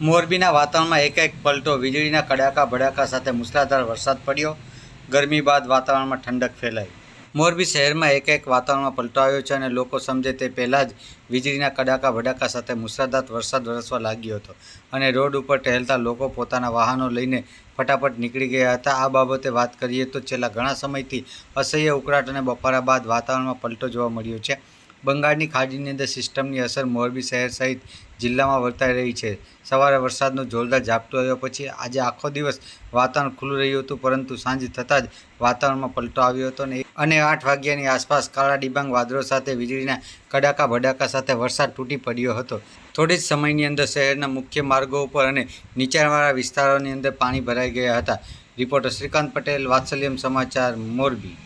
મોરબીના વાતાવરણમાં એક એક પલટો વીજળીના કડાકા ભડાકા સાથે મુસળાધાર વરસાદ પડ્યો. ગરમી બાદ વાતાવરણમાં ઠંડક ફેલાઈ. મોરબી શહેરમાં એક એક વાતાવરણમાં પલટો આવ્યો છે અને લોકો સમજે તે પહેલાં જ વીજળીના કડાકા ભડાકા સાથે મુસળાધાર વરસાદ વરસવા લાગ્યો હતો અને રોડ ઉપર ટહેલતા લોકો પોતાના વાહનો લઈને ફટાફટ નીકળી ગયા હતા. આ બાબતે વાત કરીએ તો છેલ્લા ઘણા સમયથી અસહ્ય ઉકળાટ અને બફારા બાદ વાતાવરણમાં પલટો જોવા મળ્યો છે. બંગાળની ખાડીની અંદર સિસ્ટમની અસર મોરબી શહેર સહિત જિલ્લામાં વર્તાઈ રહી છે. સવારે વરસાદનો જોરદાર ઝાપટો આવ્યો પછી આજે આખો દિવસ વાતાવરણ ખુલ્લું રહ્યું હતું, પરંતુ સાંજ થતાં જ વાતાવરણમાં પલટો આવ્યો હતો અને અને આઠ વાગ્યાની આસપાસ કાળા ડિબાંગ વાદળો સાથે વીજળીના કડાકા ભડાકા સાથે વરસાદ તૂટી પડ્યો હતો. થોડી જ સમયની અંદર શહેરના મુખ્ય માર્ગો ઉપર અને નીચાણવાળા વિસ્તારોની અંદર પાણી ભરાઈ ગયા હતા. રિપોર્ટર શ્રીકાંત પટેલ, વાત્સલ્યમ સમાચાર, મોરબી.